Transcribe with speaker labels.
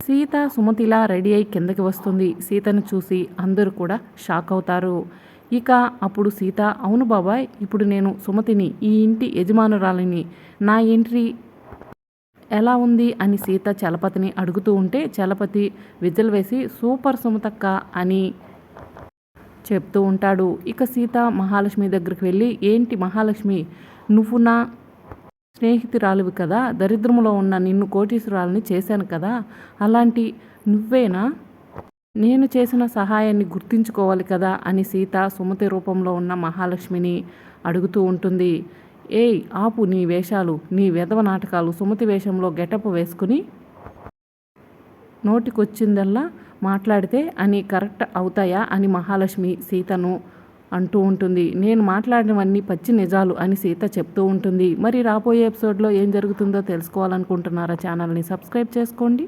Speaker 1: Sita సుమతిలా ready అయి కిందకి వస్తుంది. సీతను చూసి అందరూ కూడా షాక్ అవుతారు. ఇక అప్పుడు సీత అవును బాబాయ్ ఇప్పుడు నేను సుమతిని ఈ ఇంటి యజమానురాలిని నా ఎంట్రీ ఎలా ఉంది? అని సీత చలపతిని అడుగుతూ ఉంటే చలపతి విజల్ వేసి సూపర్ సుమతక్క అని చెప్తూ ఉంటాడు. ఇక సీత మహాలక్ష్మి దగ్గరికి వెళ్ళి ఏంటి మహాలక్ష్మి నువ్వు నా స్నేహితురాలివి కదా దరిద్రములో ఉన్న నిన్ను కోటీశ్వరాలని చేశాను కదా అలాంటి నువ్వేనా? నేను చేసిన సహాయాన్ని గుర్తించుకోవాలి కదా అని సీత సుమతి రూపంలో ఉన్న మహాలక్ష్మిని అడుగుతూ ఉంటుంది. ఏయ్ ఆపు నీ వేషాలు నీ వెధవ నాటకాలు సుమతి వేషంలో గెటప్ వేసుకుని నోటికొచ్చిందల్లా మాట్లాడితే అని కరెక్ట్ అవుతాయా అని మహాలక్ష్మి సీతను అంటూ ఉంటుంది. నేను మాట్లాడినవన్నీ పచ్చి నిజాలు అని సీత చెప్తూ ఉంటుంది. మరి రాబోయే ఎపిసోడ్లో ఏం జరుగుతుందో తెలుసుకోవాలనుకుంటున్నారా ఛానల్ని సబ్స్క్రైబ్ చేసుకోండి.